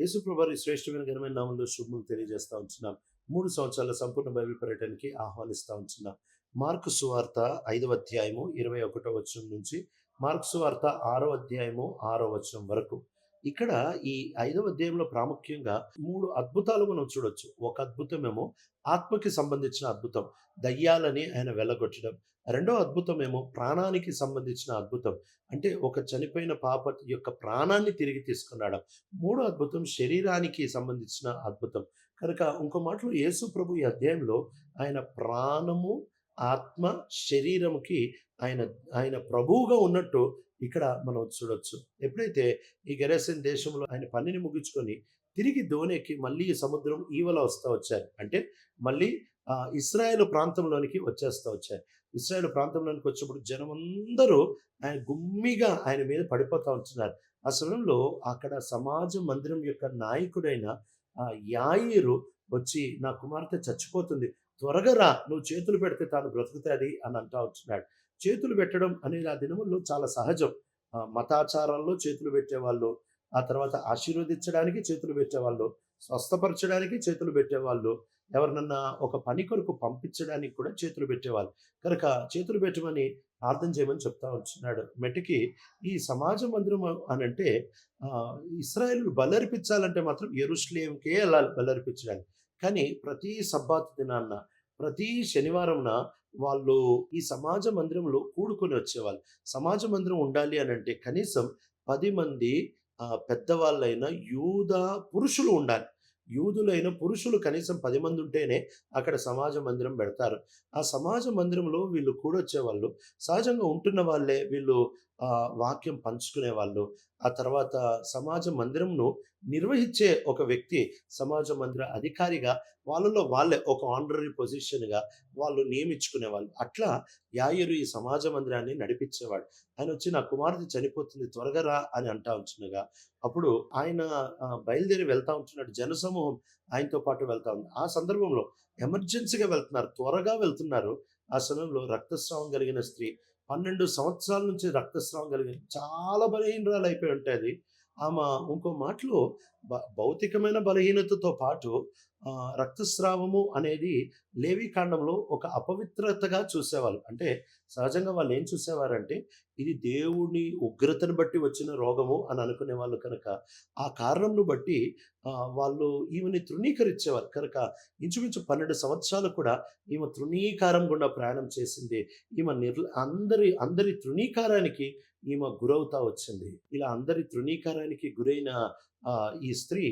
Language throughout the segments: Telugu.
యేసుప్రభారి శ్రేష్టమైన ఘనమైన నామంలో శుభములు తెలియజేస్తూ ఉంటున్నాం. మూడు సంవత్సరాల సంపూర్ణ బైబిల్ పర్యటనకి ఆహ్వానిస్తా ఉంటున్నాం. మార్కు సువార్త ఐదవ అధ్యాయము ఇరవై ఒకటో వచనం నుంచి మార్కు సువార్త ఆరో అధ్యాయము ఆరో వచనం వరకు. ఇక్కడ ఈ ఐదవ అధ్యాయంలో ప్రాముఖ్యంగా మూడు అద్భుతాలు మనం చూడొచ్చు. ఒక అద్భుతమేమో ఆత్మకి సంబంధించిన అద్భుతం దయ్యాలని ఆయన వెళ్ళగొట్టడం రెండో అద్భుతం ఏమో ప్రాణానికి సంబంధించిన అద్భుతం అంటే ఒక చనిపోయిన పాప యొక్క ప్రాణాన్ని తిరిగి తీసుకురావడం. మూడో అద్భుతం శరీరానికి సంబంధించిన అద్భుతం. కనుక ఇంకో మాటలో యేసు ప్రభు ఈ అధ్యాయంలో ఆయన ప్రాణము ఆత్మ శరీరముకి ఆయన ఆయన ప్రభువుగా ఉన్నట్టు ఇక్కడ మనం చూడొచ్చు. ఎప్పుడైతే ఈ గెరసన్ దేశంలో ఆయన పనిని ముగించుకొని తిరిగి దోణికి మళ్ళీ సముద్రం ఈవల వస్తూ వచ్చారు. అంటే మళ్ళీ ఇస్రాయేల్ ప్రాంతంలోనికి వచ్చేస్తూ వచ్చారు. ఇస్రాయేల్ ప్రాంతంలోనికి వచ్చినప్పుడు జనం అందరూ ఆయన గుమ్మిగా ఆయన మీద పడిపోతూ ఉంటున్నారు. ఆ సమయంలో అక్కడ సమాజ మందిరం యొక్క నాయకుడైన ఆ యాయిరు వచ్చి నా కుమార్తె చచ్చిపోతుంది. త్వరగా రా నువ్వు చేతులు పెడితే తాను బ్రతుకుతాది అని అంటా ఉంటున్నాడు చేతులు పెట్టడం అనేది ఆ దినముల్లో చాలా సహజం. మతాచారాల్లో చేతులు పెట్టేవాళ్ళు ఆ తర్వాత ఆశీర్వదించడానికి చేతులు పెట్టేవాళ్ళు స్వస్థపరచడానికి చేతులు పెట్టేవాళ్ళు ఎవరినన్నా ఒక పని కొరకు పంపించడానికి కూడా చేతులు పెట్టేవాళ్ళు. కనుక చేతులు పెట్టమని ప్రార్థన చేయమని చెప్తా వచ్చినాడు. మెటికి ఈ సమాజ మందిరం అని అంటే ఇస్రాయల్ బలర్పించాలంటే మాత్రం ఎరుస్లేంకే వెళ్ళాలి బలర్పించడానికి కానీ ప్రతి సబ్బాత్ దినాన్న ప్రతి శనివారంన వాళ్ళు ఈ సమాజ మందిరంలో కూడుకొని వచ్చేవాళ్ళు. సమాజ మందిరం ఉండాలి అని అంటే కనీసం పది మంది ఆ, పెద్దవాళ్ళైన యూద పురుషులు ఉండాలి. యూదులైన పురుషులు కనీసం పది మంది ఉంటేనే అక్కడ సమాజ మందిరం పెడతారు. ఆ సమాజ మందిరంలో వీళ్ళు కూడొచ్చేవాళ్ళు. సహజంగా ఉంటున్న వాళ్ళే వీళ్ళు వాక్యం పంచుకునే వాళ్ళు ఆ తర్వాత సమాజ మందిరంను నిర్వహించే ఒక వ్యక్తి సమాజ మందిర అధికారిగా వాళ్ళలో వాళ్ళే ఒక ఆనరీ పొజిషన్గా వాళ్ళు నియమించుకునే వాళ్ళు అట్లా యాయరు ఈ సమాజ మందిరాన్ని నడిపించేవాడు. ఆయన వచ్చి నా కుమార్తె చనిపోతుంది త్వరగా రా అని అంటా ఉంచుండగా అప్పుడు ఆయన బయలుదేరి వెళ్తా ఉంటున్నాడు జనసమూహం ఆయనతో పాటు వెళ్తా ఉంది. ఆ సందర్భంలో ఎమర్జెన్సీగా వెళ్తున్నారు త్వరగా వెళ్తున్నారు. ఆ సమయంలో రక్తస్రావం కలిగిన స్త్రీ పన్నెండు సంవత్సరాల నుంచి రక్తస్రావం కలిగిన చాలా బలహీనరాలు అయిపోయి ఉంటుంది ఆమె ఇంకో మాటలో భౌతికమైన బలహీనతతో పాటు రక్తస్రావము అనేది లేవి కాండంలో ఒక అపవిత్రతగా చూసేవాళ్ళు. అంటే సహజంగా వాళ్ళు ఏం చూసేవారంటే ఇది దేవుని ఉగ్రతను బట్టి వచ్చిన రోగము అని అనుకునే వాళ్ళు కనుక. ఆ కారణంను బట్టి వాళ్ళు ఈమెని తృణీకరించేవారు. కనుక ఇంచుమించు పన్నెండు సంవత్సరాలు కూడా ఈమె తృణీకారం గుండా ప్రయాణం చేసింది. ఈమె నిర్ల అందరి అందరి తృణీకారానికి ఈమె గురవుతా వచ్చింది. ఇలా అందరి తృణీకారానికి గురైన ఈ స్త్రీ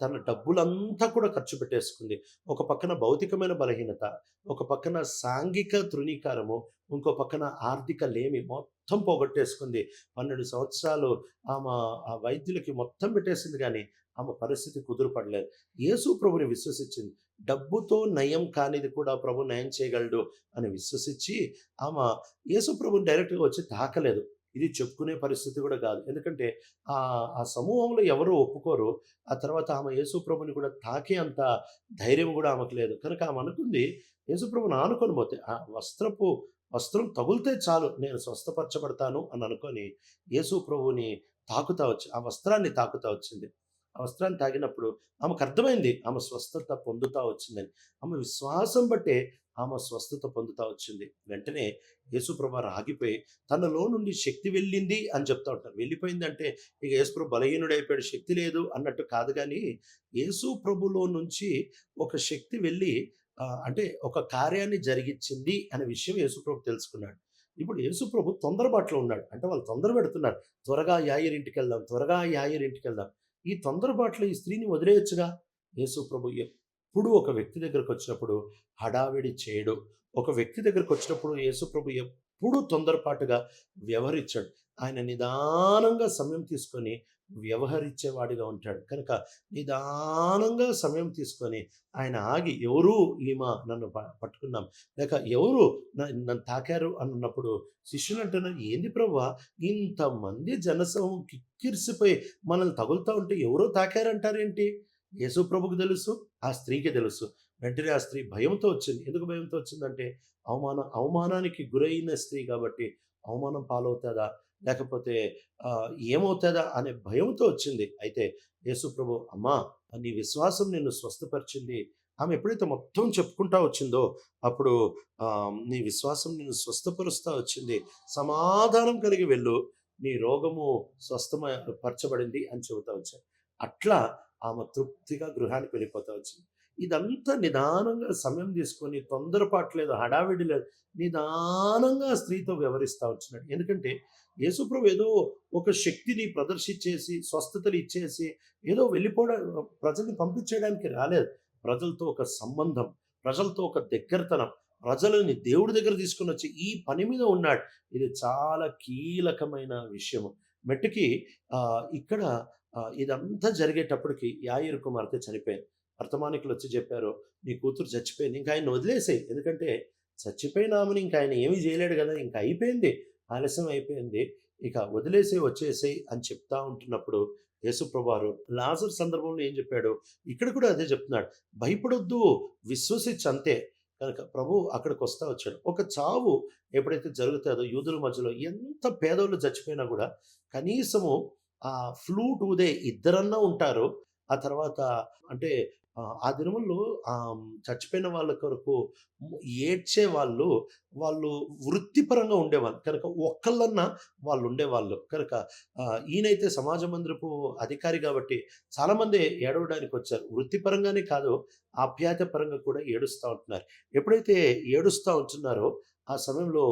తన డబ్బులంతా కూడా ఖర్చు పెట్టేసుకుంది. ఒక పక్కన భౌతికమైన బలహీనత ఒక పక్కన సాంఘిక తృణీకారము ఇంకో పక్కన ఆర్థిక లేమి మొత్తం పోగొట్టేసుకుంది. పన్నెండు సంవత్సరాలు ఆమె ఆ వైద్యులకి మొత్తం పెట్టేసింది కానీ ఆమె పరిస్థితి కుదురుపడలేదు యేసు ప్రభుని విశ్వసించింది. డబ్బుతో నయం కానిది కూడా ప్రభు నయం చేయగలడు అని విశ్వసించి ఆమె యేసు ప్రభుని డైరెక్ట్గా వచ్చి తాకలేదు. ఇది చెప్పుకునే పరిస్థితి కూడా కాదు. ఎందుకంటే ఆ ఆ సమూహంలో ఎవరు ఒప్పుకోరు ఆ తర్వాత ఆమె యేసుప్రభుని కూడా తాకే అంత ధైర్యం కూడా ఆమెకు లేదు. కనుక ఆమె అనుకుంది యేసుప్రభుని ఆనుకొని పోతే ఆ వస్త్రపు వస్త్రం తగులితే చాలు నేను స్వస్థపరచబడతాను అని అనుకొని యేసు ప్రభుని తాకుతా వచ్చి ఆ వస్త్రాన్ని తాకుతా వచ్చింది. ఆ వస్త్రాన్ని తాగినప్పుడు ఆమెకు అర్థమైంది ఆమె స్వస్థత పొందుతా వచ్చిందని. ఆమె విశ్వాసం బట్టే ఆమె స్వస్థత పొందుతా వచ్చింది. వెంటనే యేసుప్రభ రాగిపోయి తనలో నుండి శక్తి వెళ్ళింది అని చెప్తా ఉంటారు. వెళ్ళిపోయిందంటే ఇక యేసుప్రభు బలహీనుడైపోయాడు శక్తి లేదు అన్నట్టు కాదు కానీ యేసు ప్రభులో నుంచి ఒక శక్తి వెళ్ళి అంటే ఒక కార్యాన్ని జరిగించింది అనే విషయం యేసుప్రభు తెలుసుకున్నాడు. ఇప్పుడు యేసుప్రభు తొందరబాట్లో ఉన్నాడు. అంటే వాళ్ళు తొందర పెడుతున్నారు త్వరగా యాయరింటికి వెళ్దాం త్వరగా యాయరింటికి వెళ్దాం. ఈ తొందరపాట్లో ఈ స్త్రీని వదిలేయచ్చుగా? యేసుప్రభు ఎప్పుడు ఒక వ్యక్తి దగ్గరకు వచ్చినప్పుడు హడావిడి చేయడు. ఒక వ్యక్తి దగ్గరకు వచ్చినప్పుడు యేసుప్రభు ఎప్పుడు తొందరపాటుగా వ్యవహరించాడు. ఆయన నిదానంగా సమయం తీసుకొని వ్యవహరించేవాడిగా ఉంటాడు. కనుక నిదానంగా సమయం తీసుకొని ఆయన ఆగి ఎవరు ఈమె నన్ను ప- పట్టుకున్నాం. లేక ఎవరు నన్ను తాకారు అన్నప్పుడు శిష్యులు అంటున్నారు ఏంది ప్రభా ఇంతమంది జనసమూహం కిక్కిరిసిపోయి మనల్ని తగులుతూ ఉంటే ఎవరో తాకారంటారేంటి? యేసు ప్రభుకు తెలుసు ఆ స్త్రీకి తెలుసు. వెంటనే ఆ స్త్రీ భయంతో వచ్చింది. ఎందుకు భయంతో వచ్చిందంటే అవమాన అవమానానికి గురైన స్త్రీ కాబట్టి అవమానం పాలవుతుందా? లేకపోతే ఏమవుతుందా అనే భయంతో వచ్చింది. అయితే యేసు ప్రభు అమ్మా నీ విశ్వాసం నిన్ను స్వస్థపరిచింది. ఆమె ఎప్పుడైతే మొత్తం చెప్పుకుంటా వచ్చిందో అప్పుడు ఆ, నీ విశ్వాసం నిన్ను స్వస్థపరుస్తా వచ్చింది. సమాధానం కలిగి వెళ్ళు. నీ రోగము స్వస్థమ పరచబడింది అని చెబుతా వచ్చారు. అట్లా ఆమె తృప్తిగా గృహానికి వెళ్ళిపోతా వచ్చింది. ఇదంతా నిదానంగా సమయం తీసుకొని తొందరపాటు లేదు హడావిడి లేదు నిదానంగా స్త్రీతో వ్యవహరిస్తూ వచ్చినాడు. ఎందుకంటే యేసుప్రభు ఏదో ఒక శక్తిని ప్రదర్శించేసి స్వస్థతలు ఇచ్చేసి ఏదో వెళ్ళిపోవడం ప్రజల్ని పంపించేయడానికి రాలేదు. ప్రజలతో ఒక సంబంధం ప్రజలతో ఒక దగ్గరతనం ప్రజలని దేవుడి దగ్గర తీసుకుని వచ్చి ఈ పని మీద ఉన్నాడు. ఇది చాలా కీలకమైన విషయము. మెట్టుకి ఇక్కడ ఇదంతా జరిగేటప్పటికి యాయిరు కుమార్తె చనిపోయింది. వర్తమానికులు వచ్చి చెప్పారు నీ కూతురు చచ్చిపోయింది ఇంకా ఆయన వదిలేసాయి. ఎందుకంటే చచ్చిపోయినామని ఇంకా ఆయన ఏమీ చేయలేడు కదా ఇంకా అయిపోయింది ఆలస్యం అయిపోయింది. ఇక వదిలేసి వచ్చేసేయి అని చెప్తా ఉంటున్నప్పుడు యేసుప్రభారు లాజర్ సందర్భంలో ఏం చెప్పాడు? ఇక్కడ కూడా అదే చెప్తున్నాడు భయపడొద్దు విశ్వసించి అంతే కనుక ప్రభు అక్కడికి వస్తా వచ్చాడు. ఒక చావు ఎప్పుడైతే జరుగుతుందో యూదుల మధ్యలో ఎంత పేదోళ్ళు చచ్చిపోయినా కూడా కనీసము ఆ ఫ్లూ టూదే ఇద్దరన్నా ఉంటారు ఆ తర్వాత అంటే ఆ, దినముల్లో చచ్చిపోయిన వాళ్ళ కొరకు ఏడ్చే వాళ్ళు వాళ్ళు వృత్తిపరంగా ఉండేవాళ్ళు. కనుక ఒక్కళ్ళన్నా వాళ్ళు ఉండేవాళ్ళు. కనుక ఈయనైతే సమాజ మందిరపు అధికారి కాబట్టి చాలామంది ఏడవడానికి వచ్చారు. వృత్తిపరంగానే కాదు ఆప్యాయత పరంగా కూడా ఏడుస్తూ ఉంటున్నారు. ఎప్పుడైతే ఏడుస్తూ ఉంటున్నారో ఆ సమయంలో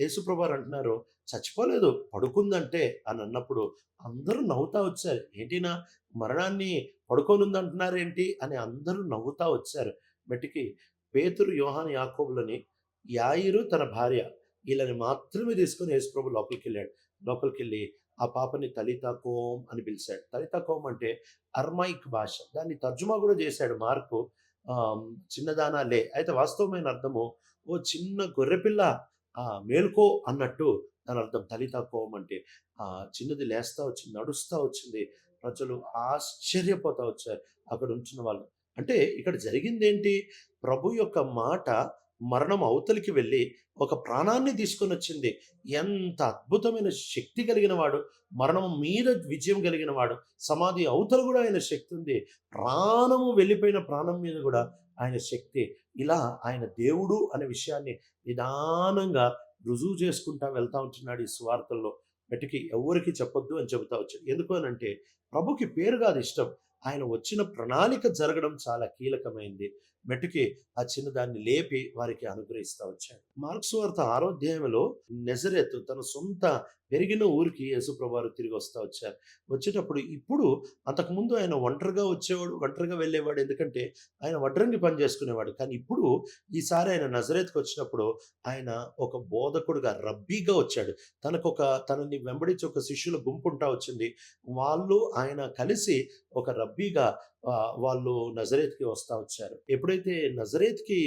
యేసుప్రభారు అంటున్నారు చచ్చిపోలేదు పడుకుందంటే అని అన్నప్పుడు అందరూ నవ్వుతా వచ్చారు. ఏంటినా మరణాన్ని పడుకోనుంది అంటున్నారు ఏంటి? అని అందరూ నవ్వుతా వచ్చారు. మట్టికి పేతురు యోహాన్ యాకోబులని యాయిరు తన భార్య వీళ్ళని మాత్రమే తీసుకొని యేసుప్రభు లోపలికి వెళ్ళాడు. లోపలికి వెళ్ళి ఆ పాపని తలిత కోం అని పిలిచాడు. తలిత కోం అంటే అర్మైక్ భాష. దాన్ని తర్జుమా కూడా చేశాడు మార్కు. చిన్నదానాలే. చిన్నదానా లే అయితే వాస్తవమైన అర్థము ఓ చిన్న గొర్రెపిల్ల మేల్కో అన్నట్టు దాని అర్థం. దళిత కోం అంటే ఆ! చిన్నది లేస్తా వచ్చింది నడుస్తూ వచ్చింది. ప్రజలు ఆశ్చర్యపోతా వచ్చారు అక్కడ ఉంచిన వాళ్ళు. అంటే ఇక్కడ జరిగింది ఏంటి ప్రభు యొక్క మాట మరణం అవతలికి వెళ్ళి ఒక ప్రాణాన్ని తీసుకొని వచ్చింది. ఎంత అద్భుతమైన శక్తి కలిగిన వాడు. మరణం మీద విజయం కలిగిన వాడు. సమాధి అవతల కూడా ఆయన శక్తి ఉంది. ప్రాణము వెళ్ళిపోయిన ప్రాణం మీద కూడా ఆయన శక్తి. ఇలా ఆయన దేవుడు అనే విషయాన్ని నిదానంగా రుజువు చేసుకుంటా వెళ్తా ఉంటున్నాడు ఈ స్వార్థల్లో బయటికి ఎవరికి చెప్పొద్దు అని చెబుతా వచ్చాడు. ఎందుకు అని అంటే ప్రభుకి పేరు కాదు ఇష్టం. ఆయన వచ్చిన ప్రణాళిక జరగడం చాలా కీలకమైంది. మెట్టుకి ఆ చిన్నదాన్ని లేపి వారికి అనుగ్రహిస్తా వచ్చాడు. మార్క్స్ వార్త ఆరోధ్యాయంలో నెజరెత్ తన సొంత పెరిగిన ఊరికి యేసుప్రభారు తిరిగి వస్తా వచ్చారు. వచ్చేటప్పుడు ఇప్పుడు అంతకుముందు ఆయన ఒంటరిగా వచ్చేవాడు ఒంటరిగా వెళ్ళేవాడు ఎందుకంటే ఆయన వడ్రంగి పని చేసుకునేవాడు. కానీ ఇప్పుడు ఈసారి ఆయన నజరేత్కి వచ్చినప్పుడు ఆయన ఒక బోధకుడుగా రబ్బీగా వచ్చాడు. తనకు ఒక తనని వెంబడించి ఒక శిష్యుల గుంపు ఉంటా వచ్చింది. వాళ్ళు ఆయన కలిసి ఒక రబ్బీగా వాళ్ళు నజరేత్కి వస్తా వచ్చారు. ఎప్పుడైతే నజరేత్కి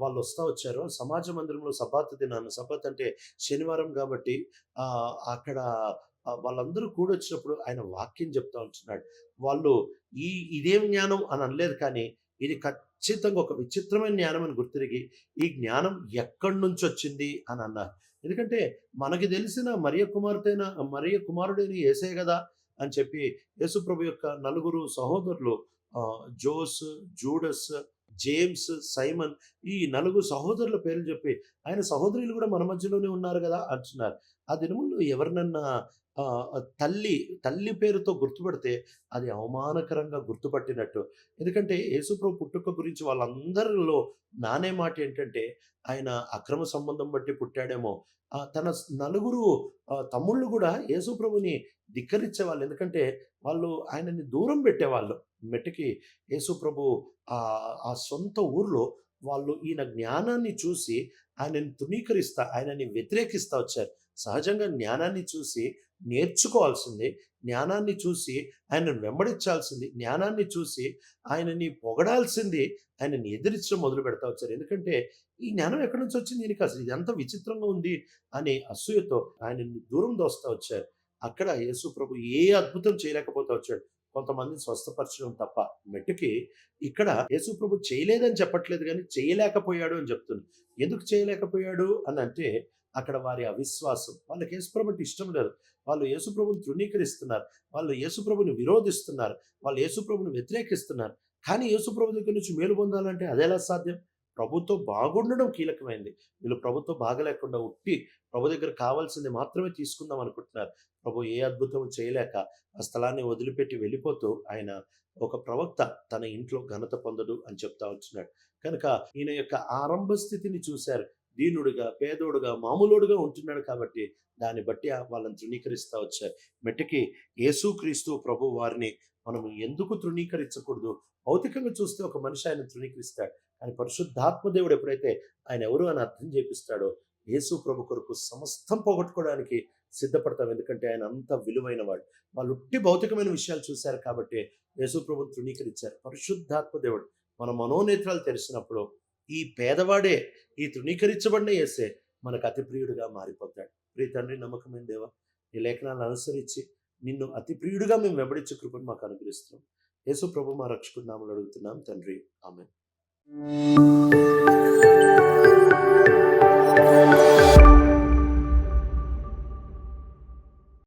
వాళ్ళు వస్తా వచ్చారో సమాజ మందిరంలో సబాత్ దినాన్ని సబాత్ అంటే శనివారం కాబట్టి ఆ, అక్కడ వాళ్ళందరూ కూడొచ్చినప్పుడు ఆయన వాక్యం చెప్తా ఉంటున్నాడు. వాళ్ళు ఈ ఇదేం జ్ఞానం అని అనలేదు కానీ ఇది ఖచ్చితంగా ఒక విచిత్రమైన జ్ఞానం అని గుర్తిరిగి ఈ జ్ఞానం ఎక్కడి నుంచి వచ్చింది అని అన్నారు. ఎందుకంటే మనకి తెలిసిన మరియ కుమార్తెన మరియ కుమారుడైన ఏసే కదా అని చెప్పి యేసుప్రభు యొక్క నలుగురు సహోదరులు జోస్ జూడస్ జేమ్స్ సైమన్ ఈ నలుగురు సహోదరుల పేర్లు చెప్పి ఆయన సహోదరులు కూడా మన మధ్యలోనే ఉన్నారు కదా అంటున్నారు. ఆ దినముల్లో ఎవరినన్నా తల్లి తల్లి పేరుతో గుర్తుపడితే అది అవమానకరంగా గుర్తుపట్టినట్టు. ఎందుకంటే యేసుప్రభు పుట్టుక గురించి వాళ్ళందరిలో నానే మాట ఏంటంటే ఆయన అక్రమ సంబంధం బట్టి పుట్టాడేమో. తన నలుగురు తమ్ముళ్ళు కూడా యేసుప్రభుని ధిక్కరించేవాళ్ళు ఎందుకంటే వాళ్ళు ఆయనని దూరం పెట్టేవాళ్ళు. మెట్టుకి యేసుప్రభు ఆ ఆ సొంత ఊర్లో వాళ్ళు ఈయన జ్ఞానాన్ని చూసి ఆయనని తృణీకరిస్తా ఆయనని వ్యతిరేకిస్తా వచ్చారు. సహజంగా జ్ఞానాన్ని చూసి నేర్చుకోవాల్సింది. జ్ఞానాన్ని చూసి ఆయనను వెంబడించాల్సింది. జ్ఞానాన్ని చూసి ఆయనని పొగడాల్సింది. ఆయనని ఎదిరించడం మొదలు పెడతా వచ్చారు. ఎందుకంటే ఈ జ్ఞానం ఎక్కడి నుంచి వచ్చింది? దీనికి అసలు ఇది ఎంత విచిత్రంగా ఉంది అని అసూయతో ఆయనని దూరం దోస్తా వచ్చారు. అక్కడ యేసు ప్రభు ఏ అద్భుతం చేయలేకపోతా వచ్చాడు. కొంతమందిని స్వస్థపరచడం తప్ప మెట్టుకి ఇక్కడ యేసు ప్రభు చేయలేదని చెప్పట్లేదు కానీ చేయలేకపోయాడు అని చెప్తుంది ఎందుకు చేయలేకపోయాడు అని అంటే అక్కడ వారి అవిశ్వాసం. వాళ్ళకి యేసుప్రభు అంటే ఇష్టం లేదు. వాళ్ళు యేసుప్రభుని తృణీకరిస్తున్నారు. వాళ్ళు యేసుప్రభుని విరోధిస్తున్నారు. వాళ్ళు యేసుప్రభుని వ్యతిరేకిస్తున్నారు. కానీ యేసుప్రభు దగ్గర నుంచి మేలు పొందాలంటే అదెలా సాధ్యం? ప్రభుత్వం బాగుండడం కీలకమైంది. వీళ్ళు ప్రభుత్వం బాగలేకుండా ఉట్టి ప్రభు దగ్గర కావాల్సింది మాత్రమే తీసుకుందాం అనుకుంటున్నారు. ప్రభు ఏ అద్భుతం చేయలేక ఆ స్థలాన్ని వదిలిపెట్టి వెళ్ళిపోతూ ఆయన ఒక ప్రవక్త తన ఇంట్లో ఘనత పొందడు అని చెప్తా ఉంటున్నాడు. కనుక ఈయన యొక్క ఆరంభ స్థితిని చూశారు. దీనుడుగా పేదోడుగా మామూలుడుగా ఉంటున్నాడు కాబట్టి దాన్ని బట్టి ఆ వాళ్ళని తృణీకరిస్తూ వచ్చారు. మెట్టుకి యేసుక్రీస్తు ప్రభు వారిని మనం ఎందుకు తృణీకరించకూడదు? భౌతికంగా చూస్తే ఒక మనిషి ఆయన తృణీకరిస్తాడు. కానీ పరిశుద్ధాత్మ దేవుడు ఎప్పుడైతే ఆయన ఎవరు అని అర్థం చేపిస్తాడో యేసు ప్రభు కొరకు సమస్తం పోగొట్టుకోవడానికి సిద్ధపడతాం. ఎందుకంటే ఆయన అంత విలువైన వాడు. వాళ్ళు ఉట్టి భౌతికమైన విషయాలు చూశారు కాబట్టి యేసు ప్రభు తృణీకరించారు. పరిశుద్ధాత్మ దేవుడు మన మనోనేత్రాలు తెరిచినప్పుడు ఈ పేదవాడే ఈ తృణీకరించబడిన వేసే మనకు అతి ప్రియుడిగా మారిపోతాడు. ప్రియ తండ్రి నమ్మకమైన దేవా ఈ లేఖనాలను అనుసరించి నిన్ను అతి ప్రియుడిగా మేము వెంబడించే కృపను మాకు అనుగ్రహిస్తున్నాం. యేసు ప్రభు మా రక్షకుడు నామలు అడుగుతున్నాం. తండ్రి ఆమె Thank you.